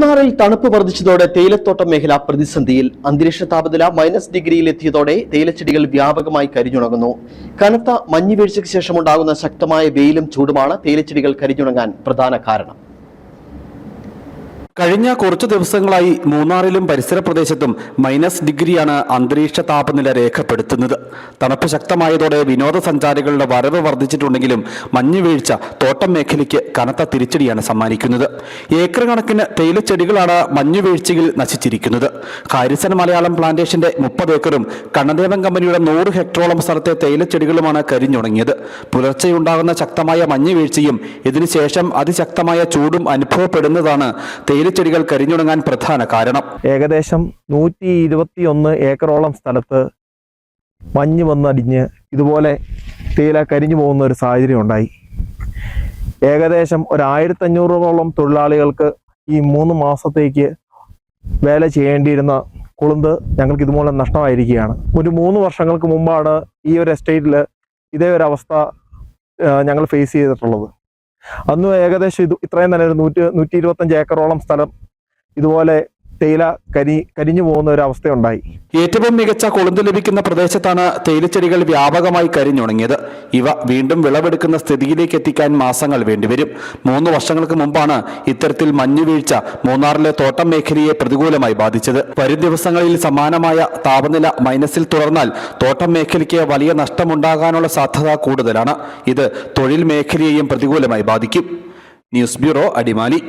മൂന്നാറിൽ തണുപ്പ് വർദ്ധിച്ചതോടെ തേയിലത്തോട്ടം മേഖല പ്രതിസന്ധിയിൽ അന്തരീക്ഷ താപനില മൈനസ് ഡിഗ്രിയിൽ എത്തിയതോടെ തേയിലച്ചെടികൾ വ്യാപകമായി കരിഞ്ഞുണങ്ങുന്നു. കനത്ത മഞ്ഞുവീഴ്ചയ്ക്ക് ശേഷമുണ്ടാകുന്ന ശക്തമായ വെയിലും ചൂടുമാണ് തേയിലച്ചെടികൾ കരിഞ്ഞുണങ്ങാൻ പ്രധാന കാരണം. കഴിഞ്ഞ കുറച്ചു ദിവസങ്ങളായി മൂന്നാറിലും പരിസര പ്രദേശത്തും മൈനസ് ഡിഗ്രിയാണ് അന്തരീക്ഷ താപനില രേഖപ്പെടുത്തുന്നത്. തണുപ്പ് ശക്തമായതോടെ വിനോദസഞ്ചാരികളുടെ വരവ് വർദ്ധിച്ചിട്ടുണ്ടെങ്കിലും മഞ്ഞുവീഴ്ച തോട്ടം മേഖലയ്ക്ക് കനത്ത തിരിച്ചടിയാണ് സമ്മാനിക്കുന്നത്. ഏക്കർ കണക്കിന് തേയിലച്ചെടികളാണ് മഞ്ഞുവീഴ്ചയിൽ നശിച്ചിരിക്കുന്നത്. കാരിസൻ മലയാളം പ്ലാന്റേഷന്റെ മുപ്പത് ഏക്കറും കണ്ണദേവൻ കമ്പനിയുടെ നൂറ് ഹെക്ടറോളം സ്ഥലത്തെ തേയിലച്ചെടികളുമാണ് കരിഞ്ഞുണങ്ങിയത്. പുലർച്ചെയുണ്ടാകുന്ന ശക്തമായ മഞ്ഞുവീഴ്ചയും ഇതിനുശേഷം അതിശക്തമായ ചൂടും അനുഭവപ്പെടുന്നതാണ് തേയിലച്ചെടികൾ കരിഞ്ഞുണങ്ങാൻ പ്രധാന കാരണം. ഏകദേശം നൂറ്റി ഇരുപത്തി ഒന്ന് ഏക്കറോളം സ്ഥലത്ത് മഞ്ഞ് വന്നടിഞ്ഞ് ഇതുപോലെ തേയില കരിഞ്ഞു പോകുന്ന ഒരു സാഹചര്യം ഉണ്ടായി. ഏകദേശം ഒരു ആയിരത്തഞ്ഞൂറോളം തൊഴിലാളികൾക്ക് ഈ മൂന്ന് മാസത്തേക്ക് വേല ചെയ്യേണ്ടിയിരുന്ന കുളുന്ത് ഞങ്ങൾക്ക് ഇതുമൂലം നഷ്ടമായിരിക്കുകയാണ്. ഒരു മൂന്ന് വർഷങ്ങൾക്ക് മുമ്പാണ് ഈ ഒരു എസ്റ്റേറ്റിൽ ഇതേ ഒരു അവസ്ഥ ഞങ്ങൾ ഫേസ് ചെയ്തിട്ടുള്ളത്. അന്ന് ഏകദേശം ഇത് ഇത്രയും തന്നെ ഒരു നൂറ്റി നൂറ്റി ഇരുപത്തഞ്ച് ഏക്കറോളം സ്ഥലം ഇതുപോലെ തേയില കരി കരിഞ്ഞു പോകുന്ന ഒരു അവസ്ഥയുണ്ടായി. ഏറ്റവും മികച്ച കൊളുന്ത് ലഭിക്കുന്ന പ്രദേശത്താണ് തേയിലച്ചെടികൾ വ്യാപകമായി കരിഞ്ഞുണങ്ങിയത്. ഇവ വീണ്ടും വിളവെടുക്കുന്ന സ്ഥിതിയിലേക്ക് എത്തിക്കാൻ മാസങ്ങൾ വേണ്ടിവരും. മൂന്ന് വർഷങ്ങൾക്ക് മുമ്പാണ് ഇത്തരത്തിൽ മഞ്ഞുവീഴ്ച മൂന്നാറിലെ തോട്ടം മേഖലയെ പ്രതികൂലമായി ബാധിച്ചത്. വരും ദിവസങ്ങളിൽ സമാനമായ താപനില മൈനസിൽ തുടർന്നാൽ തോട്ടം മേഖലയ്ക്ക് വലിയ നഷ്ടമുണ്ടാകാനുള്ള സാധ്യത കൂടുതലാണ്. ഇത് തൊഴിൽ മേഖലയെയും പ്രതികൂലമായി ബാധിക്കും. News bureau Adimali.